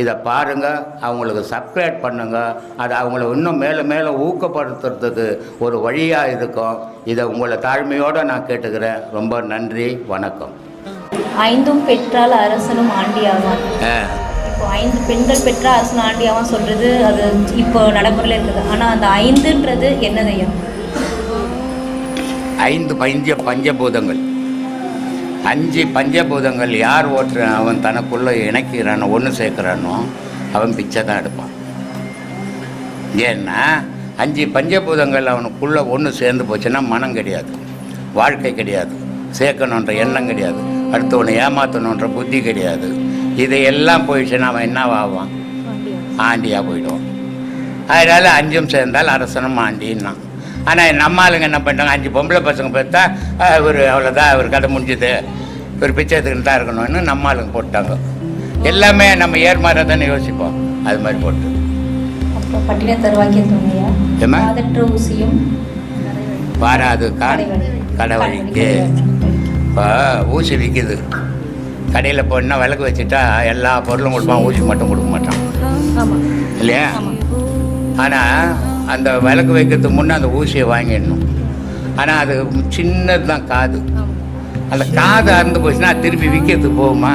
இதை பாருங்க அவங்களுக்கு சப்ஸ்கிரைப் பண்ணுங்க. அது அவங்கள இன்னும் மேலும் மேலும் ஊக்கப்படுத்துறதுக்கு ஒரு வழியாக இருக்கும். இதை உங்களை தாழ்மையோடு நான் கேட்டுக்கிறேன். ரொம்ப நன்றி வணக்கம். ஐந்தும் பெற்றால் அரசனும் ஆண்டியாவான். இப்போ ஐந்து பெண்கள் பெற்ற அரசன் ஆண்டியாவான் சொல்றது அது இப்போ நடைமுறையில் இருக்குது. ஆனால் அந்த ஐந்துன்றது என்னதையா ஐந்து பஞ்ச பஞ்சபூதங்கள். அஞ்சு பஞ்சபூதங்கள் யார் ஓட்டுற அவன் தனக்குள்ளே இணைக்கிறானோ ஒன்று சேர்க்குறானோ அவன் பிச்சை தான் எடுப்பான். ஏன்னா அஞ்சு பஞ்சபூதங்கள் அவனுக்குள்ளே ஒன்று சேர்ந்து போச்சுன்னா மனம் கிடையாது வாழ்க்கை கிடையாது சேர்க்கணுன்ற எண்ணம் கிடையாது அடுத்தவனை ஏமாற்றணுன்ற புத்தி கிடையாது. இதையெல்லாம் போயிடுச்சுன்னா அவன் என்னவாவான் ஆண்டியாக போயிடுவான். அதனால் அஞ்சும் சேர்ந்தால் அரசனும் ஆண்டின்னான் ஆனால் நம்ம ஆளுங்க என்ன பண்ணிட்டாங்க? அஞ்சு பொம்பளை பசங்க பார்த்தா இவர் அவ்வளோதான் அவர் கதை முடிஞ்சுது. இவர் பிச்சை எடுத்துக்கிட்டு தான் இருக்கணும்னு நம்ம ஆளுங்க போட்டாங்க. எல்லாமே நம்ம ஏர்மாறாக தானே யோசிப்போம். அது மாதிரி போட்டு. கான் கடை வழிக்கு. இப்போ ஊசி விற்கிது கடையில் போனால் விளக்கு வச்சுட்டா எல்லா பொருளும் கொடுப்பான் ஊசி மட்டும் கொடுக்க மாட்டான். இல்லையா? ஆனால் அந்த விளக்கு வைக்கிறதுக்கு முன்னே அந்த ஊசியை வாங்கிடணும். ஆனால் அது சின்னது தான் காது. அந்த காது அறுந்து போச்சுன்னா திருப்பி விற்கிறதுக்கு போகுமா?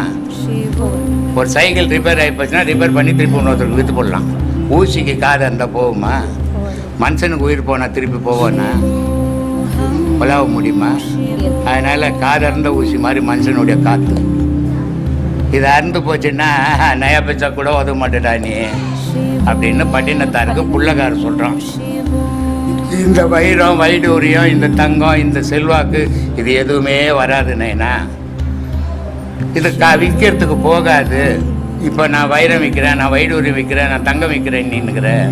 ஒரு சைக்கிள் ரிப்பேர் ஆகி போச்சுன்னா ரிப்பேர் பண்ணி திருப்பி இன்னொருத்தருக்கு விற்று போடலாம். ஊசிக்கு காது இருந்தால் போகுமா? மனுஷனுக்கு உயிர் போனால் திருப்பி போவோன்னா உலாவ முடியுமா? அதனால் காது அறுந்த ஊசி மாதிரி மனுஷனுடைய காற்று இது அறுந்து போச்சுன்னா நயா பைசா கூட உதவ மாட்டேடா நீ. அப்படின்னு பட்டினத்தாருக்கு புள்ளக்காரர் சொல்கிறான் இந்த வைரம் வைடூரியம் இந்த தங்கம் இந்த செல்வாக்கு இது எதுவுமே வராது நைனா. இது க விற்கிறதுக்கு போகாது. இப்போ நான் வைரம் விற்கிறேன் நான் வைடூரியம் விற்கிறேன் நான் தங்கம் விற்கிறேன் நின்னுக்கிறேன்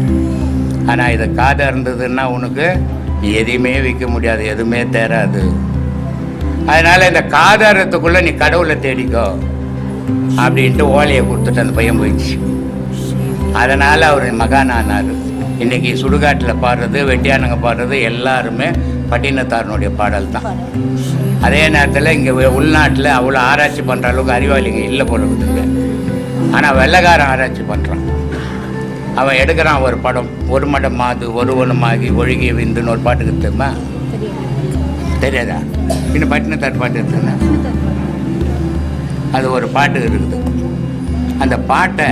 ஆனால் இதை காதை இருந்ததுன்னா உனக்கு எதையுமே விற்க முடியாது எதுவுமே தேராது. அதனால் இந்த காதாரத்துக்குள்ளே நீ கடவுளை தேடிக்கோ. அப்படின்ட்டு ஓலையை கொடுத்துட்டு அந்த பையன் போயிடுச்சு. அதனால் அவர் மகானானார். இன்னைக்கு சுடுகாட்டில் பாடுறது வெட்டியானங்க பாடுறது எல்லாருமே பட்டினத்தாரனுடைய பாடல் தான் அதே நேரத்தில் இங்கே உள்நாட்டில் அவ்வளோ ஆராய்ச்சி பண்ணுற அளவுக்கு அறிவாளிங்க இல்லை போடுறதுங்க ஆனால் வெள்ளைக்காரன் ஆராய்ச்சி பண்ணுறான் அவன் எடுக்கிறான் ஒரு படம் ஒரு மடம் மாது ஒருவனுமாகி ஒழுகிய விந்துன்னு ஒரு பாட்டுக்கு தெரியுமா? தெரியாதா? இன்னும் பட்டினத்தார் பாட்டு எடுத்துங்க அது ஒரு பாட்டு இருக்குது. அந்த பாட்டை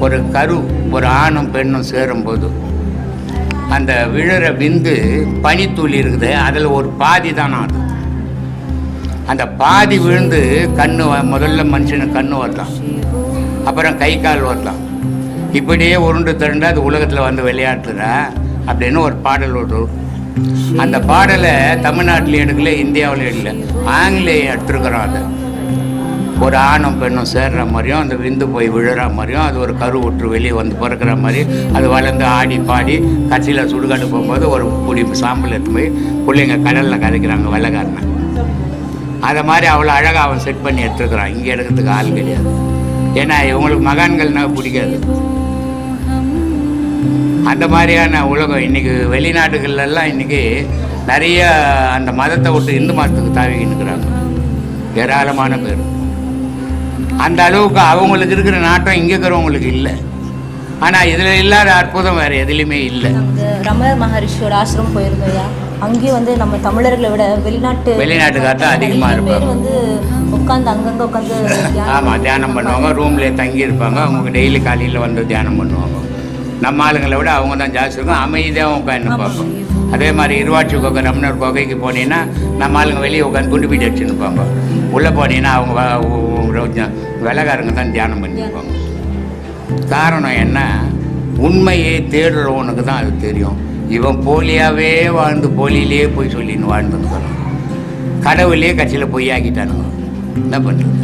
ஒரு கரு ஒரு ஆணும் பெண்ணும் சேரும்போது அந்த விழுற விந்து பனித்துளி இருக்குது அதில் ஒரு பாதி தானா அது அந்த பாதி விழுந்து கண்ணு வ- முதல்ல மனுஷனுக்கு கண்ணு வரலாம். அப்புறம் கை கால் வரலாம். இப்படியே உருண்டு திரண்டு அது உலகத்தில் வந்து விளையாட்டுறா அப்படின்னு ஒரு பாடல் ஒரு அந்த பாடலை தமிழ்நாட்டில் எடுக்கல இந்தியாவில் எடுக்கல. ஆங்கிலேயம் எடுத்துருக்குறோம் அதை. ஒரு ஆணும் பெண்ணும் சேர்ற மாதிரியும் அந்த விந்து போய் விழுற மாதிரியும் அது ஒரு கரு விட்டு வெளியே வந்து பிறக்கிற மாதிரி அது வளர்ந்து ஆடி பாடி கட்சியில் சுடுகாடு போகும்போது ஒரு குடி சாம்பல் எடுத்து போய் பிள்ளைங்க கடலில் கதைக்கிறாங்க வெள்ளைக்காரனை. அதை மாதிரி அவ்வளோ அழகாக அவன் செட் பண்ணி எடுத்துருக்குறான். இங்கே எடுக்கிறதுக்கு ஆள் கிடையாது. ஏன்னா இவங்களுக்கு மகான்கள்னா பிடிக்காது. அந்த மாதிரியான உலகம் இன்றைக்கி வெளிநாடுகள்லாம் இன்னைக்கு நிறைய அந்த மதத்தை விட்டு இந்து மதத்துக்கு தாவிக்கின்னு இருக்கிறாங்க. ஏராளமான பேர். அந்த அளவுக்கு அவங்களுக்கு இருக்கிற நாட்டம் இங்கே இருக்கிறவங்களுக்கு இல்லை. ஆனால் இதில் இல்லாத அற்புதம் வேறு எதுலேயுமே இல்லை. ரமணர் மகரிஷியோட ஆசிரமம் போயிருந்தோம்யா அங்கேயும் வந்து நம்ம தமிழர்களை விட வெளிநாட்டு வெளிநாட்டுக்கார் தான் அதிகமா நிறைய பேர் இருப்பாங்க. வந்து உட்காந்து அங்கங்க உட்காந்து ஆமாம் தியானம் பண்ணுவாங்க. ரூம்லேயே தங்கி இருப்பாங்க அவங்க டெய்லி காலையில் வந்து தியானம் பண்ணுவாங்க. நம்ம ஆளுங்களை விட அவங்க தான் ஜாஸ்தி இருக்கும். அமைதியாக உட்காந்து பார்ப்போம் அதே மாதிரி இருவாட்சி கோகை ரமணர் கோகைக்கு போனீங்கன்னா நம்ம ஆளுங்க வெளியே உட்காந்து குண்டு பீடி அடிச்சுன்னு இருப்பாங்க. உள்ளே போனீங்கன்னா அவங்க வ- உ- கொஞ்சம் வெள்ளக்காரங்க தான் தியானம் பண்ணியிருப்பாங்க காரணம் என்ன? உண்மையை தேடுறவனுக்கு தான் அது தெரியும். இவன் போலியாவே வாழ்ந்து போலியிலே போய் சொல்லின்னு வாழ்ந்துருக்கிறான். கடவுளே கட்சியில் பொய்யாக்கிட்டானுங்க. என்ன பண்ணுறது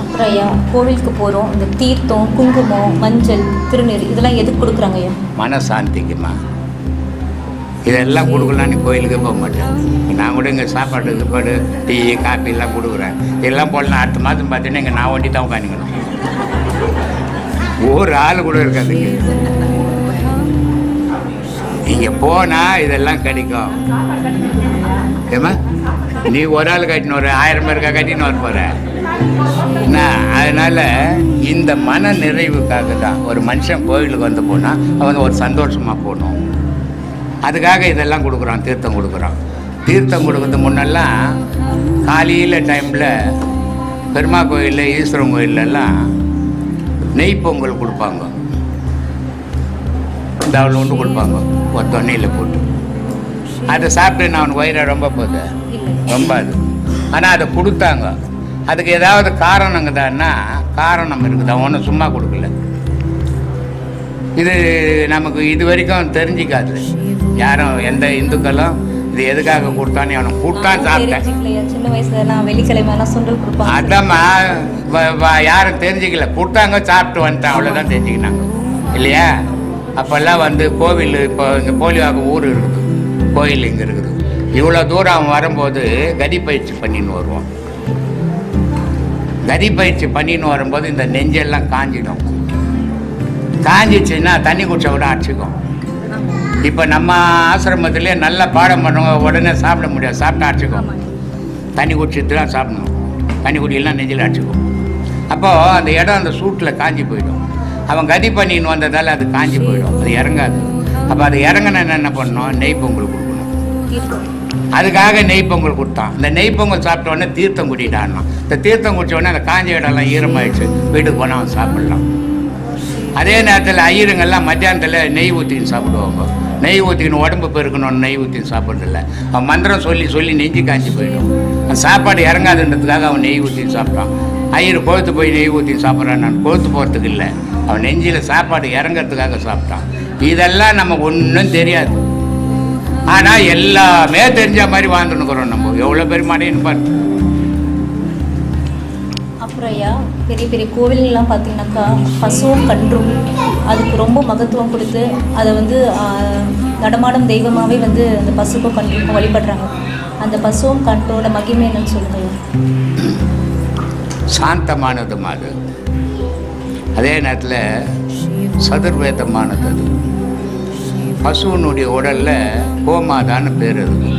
அப்புறம் ஐயா கோவிலுக்கு போகிறோம் இந்த தீர்த்தம் குங்குமம் மஞ்சள் திருநீர் இதெல்லாம் எதுக்கு கொடுக்குறாங்க ஐயா? மனசாந்திக்குமா? இதெல்லாம் கொடுக்கலான்னு கோயிலுக்கு போக மாட்டேன். நான் கூட இங்கே சாப்பாடு சாப்பாடு டீ காப்பி எல்லாம் கொடுக்குறேன். இதெல்லாம் போடலாம் அடுத்த மாதம் பார்த்தீங்கன்னா இங்கே நான் வண்டி தான் உட்காந்துக்கணும் ஒரு ஆள் கூட இருக்காது இங்கே. போனால் இதெல்லாம் கிடைக்கும். ஏமா நீ ஒரு ஆள் கட்டின ஒரு ஆயிரம் பேருக்கா கட்டின்னு வர போகிற என்ன? அதனால் இந்த மன நிறைவுக்காக தான் ஒரு மனுஷன் கோயிலுக்கு வந்து போனால் அவன் ஒரு சந்தோஷமாக போகணும். அதுக்காக இதெல்லாம் கொடுக்குறான் தீர்த்தம் கொடுக்குறான். தீர்த்தம் கொடுக்கறது முன்னெல்லாம் காலையில் டைமில் பெருமா கோயிலில் ஈஸ்வரன் கோயிலெல்லாம் நெய் பொங்கல் கொடுப்பாங்க. இந்த அவ்வளோ ஒன்று கொடுப்பாங்க. ஒரு தொன்னையில் போட்டு. அதை சாப்பிட்டு நான் அவனுக்கு வயிறை ரொம்ப போகுது ரொம்ப அது. ஆனால் அதை கொடுத்தாங்க. அதுக்கு ஏதாவது காரணங்கதான்னா காரணம் இருக்குது? அவன் ஒன்றும் சும்மா கொடுக்கல. இது நமக்கு இது வரைக்கும் தெரிஞ்சிக்காது. யாரும் எந்த இந்துக்களும் இது எதுக்காக கொடுத்தான்னு அவனுக்கு கொடுத்தான் சாப்பிட்டேன். சின்ன வயசுல வெள்ளிக்கிழமை சுண்டல் அதாம்மா யாரும் தெரிஞ்சுக்கல. கொடுத்தாங்க சாப்பிட்டு வந்துட்டான். அவ்வளோதான் தெரிஞ்சுக்கினாங்க. இல்லையா? அப்போல்லாம் வந்து கோவில் இப்போ இந்த போலிவாக ஊர் இருக்குது. கோயில் இங்கே இருக்குது. இவ்வளோ தூரம் அவன் வரும்போது கதி பயிற்சி பண்ணின்னு வருவான். கதி பயிற்சி பண்ணின்னு வரும்போது இந்த நெஞ்செல்லாம் காஞ்சிடும். காஞ்சிச்சுன்னா தண்ணி குடிச்ச கூட அடிச்சுக்கும். இப்போ நம்ம ஆசிரமத்திலே நல்லா பாடம் பண்ணுவோம் உடனே சாப்பிட முடியாது. சாப்பிட்டா அடிச்சுக்கும். தண்ணி குடிச்சிட்டு தான் சாப்பிடணும். தண்ணி குடியெல்லாம் நெஞ்சில் அடிச்சுக்கும். அப்போது அந்த இடம் அந்த சூட்டில் காஞ்சி போயிடும். அவன் கதி பண்ணின்னு வந்ததால் அது காஞ்சி போயிடும். அது இறங்காது. அப்போ அது இறங்கினா என்ன பண்ணணும்? நெய் பொங்கல் கொடுக்கணும். அதுக்காக நெய் பொங்கல் கொடுத்தான். இந்த நெய் பொங்கல் சாப்பிட்ட உடனே தீர்த்தம் குடிட்டான்னா இந்த தீர்த்தம் குடித்த உடனே அந்த காஞ்ச இடம்லாம் ஈரமாயிடுச்சு. வீட்டுக்கு போனால் அவன் சாப்பிட்லாம். அதே நேரத்தில் ஐயருங்கெல்லாம் மத்தியானத்தில் நெய் ஊற்றின்னு சாப்பிடுவாங்க. நெய் ஊற்றிக்கணும் உடம்பு பெருக்கணும்னு நெய் ஊற்றின்னு சாப்பிட்றதில்ல. அவன் மந்திரம் சொல்லி சொல்லி நெஞ்சு காஞ்சி போயிடும். அந்த சாப்பாடு இறங்காதுன்றதுக்காக அவன் நெய் ஊற்றின்னு சாப்பிட்டான். ஐயர் கொழுத்து போய் நெய் ஊற்றின்னு சாப்பிட்றான் நான் கொழுத்து போகிறதுக்கு இல்லை. அவன் நெஞ்சில் சாப்பாடு இறங்கிறதுக்காக சாப்பிட்டான். இதெல்லாம் நமக்கு ஒன்றும் தெரியாது. ஆனால் எல்லாமே தெரிஞ்ச மாதிரி வாழ்ந்துன்னுக்குறோம் நம்ம. எவ்வளோ பெருமானேன்னு பார்த்து அப்புறம் ஐயா பெரிய பெரிய கோவில்கள்லாம் பார்த்தீங்கன்னாக்கா பசுவும் கன்றும் அதுக்கு ரொம்ப மகத்துவம் கொடுத்து அதை வந்து நடமாடும் தெய்வமாகவே வந்து அந்த பசுக்கும் கன்றுக்கும் வழிபடுறாங்க. அந்த பசுவும் கன்றோட மகிமை என்னன்னு சொல்லுங்கள் சாந்தமானதும் அது அதே நேரத்தில் சதுர்வேதமானது அது. பசுவனுடைய உடலில் கோமாதான்னு பேர் இருக்கு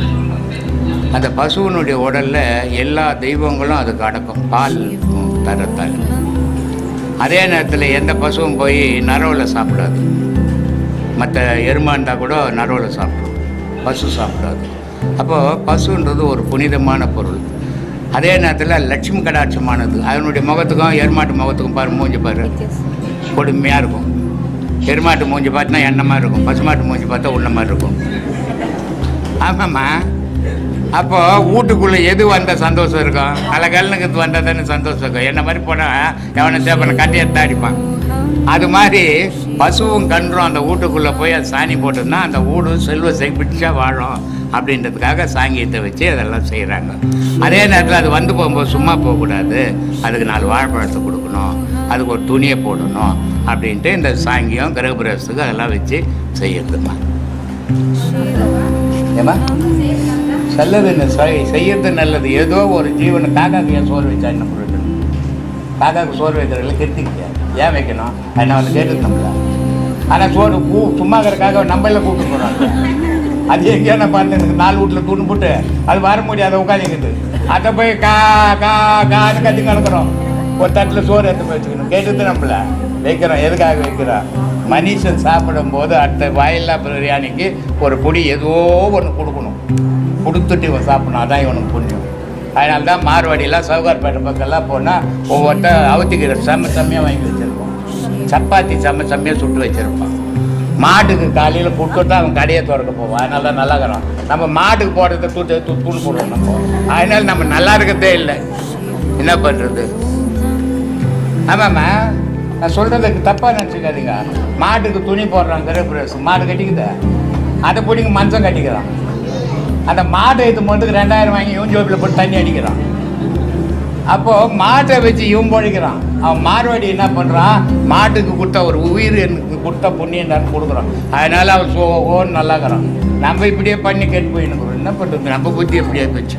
அந்த பசுவனுடைய உடலில் எல்லா தெய்வங்களும் அதுக்கு அடக்கும். பால் தரத்தால். அதே நேரத்தில் எந்த பசுவும் போய் நரவில் சாப்பிடாது. மற்ற எருமா இருந்தால் கூட நரவில் சாப்பிடும். பசு சாப்பிடாது. அப்போது பசுன்றது ஒரு புனிதமான பொருள். அதே நேரத்தில் லட்சுமி கடாட்சமானது. அதனுடைய முகத்துக்கும் எருமாட்டு முகத்துக்கும் பாரு மூஞ்சி பாரு. கொடுமையாக இருக்கும். எருமாட்டு மூஞ்சி பார்த்தா எண்ணமாக இருக்கும். பசுமாட்டு மூஞ்சி பார்த்தா உண்ண மாதிரி இருக்கும். ஆமாம்மா. அப்போது வீட்டுக்குள்ளே எது வந்த சந்தோஷம் இருக்கும்? அழகல்னுக்கு வந்தால் தானே சந்தோஷம் இருக்கும். என்ன மாதிரி போனால் எவனை சேப்பனை கட்டி எடுத்து அடிப்பான். அது மாதிரி பசுவும் கன்றும் அந்த வீட்டுக்குள்ளே போய் அது சாணி போட்டோம்னா அந்த வீடு செல்வ செழிப்பிச்சா வாழும் அப்படின்றதுக்காக சாங்கியத்தை வச்சு அதெல்லாம் செய்கிறாங்க அதே நேரத்தில் அது வந்து போகும்போது சும்மா போகக்கூடாது. அதுக்கு நாலு வாழைப்பழத்தை கொடுக்கணும். அதுக்கு ஒரு துணியை போடணும் அப்படின்ட்டு இந்த சாங்கியம் கிரகபிரவேசத்துக்கு அதெல்லாம் வச்சு செய்யறதுமா ஏமா நல்லது என்ன? செய்- செய்யறது நல்லது. ஏதோ ஒரு ஜீவனை காக்காக்கு ஏன் சோறு வச்சா என்ன பிரயோஜனம் காக்காக்கு சோறு வைக்கிறதுல கெடுத்துக்கிட்ட ஏன் வைக்கணும்? என்ன வந்து கேட்டுக்கணும்ல. ஆனால் சோறு பூ சும்மா இருக்கிறக்காக நம்மள கூப்பிட்டு போகிறாங்க அது எங்கேயோ நான் பார்த்து எனக்கு நாலு வீட்டில் தூண்டு போட்டு அது வர முடியாது உட்காந்துக்கிட்டு அதை போய் கா கா கான்னு கத்தி கிடக்குறோம். ஒரு தட்டில் சோறு எடுத்து போய் வச்சுக்கணும். கேட்டுட்டு நம்மள. வைக்கிறோம். எதுக்காக வைக்கிறோம்? மனுஷன் சாப்பிடும்போது அடுத்த வாயில்லா பிரியாணிக்கு ஒரு பொடி ஏதோ ஒன்று கொடுக்கணும். கொடுத்துட்டு இவன் சாப்பிடணும். அதான் இவனுக்கு புண்ணியம். அதனால தான் மார்வாடிலாம் சவுகார்பேட்டை பக்கம்லாம் போனால் ஒவ்வொருத்தர் அவுத்திக்கிற செம்ம செம்மையாக வாங்கி வச்சுருப்போம் சப்பாத்தி செம்ம செம்மையாக சுட்டு வச்சிருப்பான். மாட்டுக்கு காலையில் கொடுத்துட்டு அவன் கடையை திறக்க போவான். அதனால தான் நல்லா இருக்கிறான் நம்ம மாட்டுக்கு போடுறத தூட்டு தூ தூள் போடுவோம் நம்ம. அதனால நம்ம நல்லா இருக்கிறதே இல்லை. என்ன பண்ணுறது ஆமாம்மா நான் சொல்கிறதுக்கு தப்பாக நினச்சிக்காதீங்க. மாட்டுக்கு துணி போடுறான் கருப்பு மாடு கட்டிக்குதா? அதை பிடிங்க மஞ்சள் கட்டிக்கிறான் அந்த மாட்டை இது மட்டும் ரெண்டாயிரம் வாங்கி இவன் ஜோப்பில் போட்டு தண்ணி அடிக்கிறான். அப்போது மாட்டை வச்சு இவன் பொழைக்கிறான் அவன் மார்வாடி என்ன பண்ணுறான் மாட்டுக்கு கொடுத்த ஒரு உயிர் எனக்கு கொடுத்த புண்ணியம் தான் கொடுக்குறான். அதனால அவன் சோ ஓன்னு நல்லாக்கிறான். நம்ம இப்படியே பண்ணி கெட்டு போயின்னு என்ன பண்ணுறது நம்ம புத்தி எப்படியே போச்சு.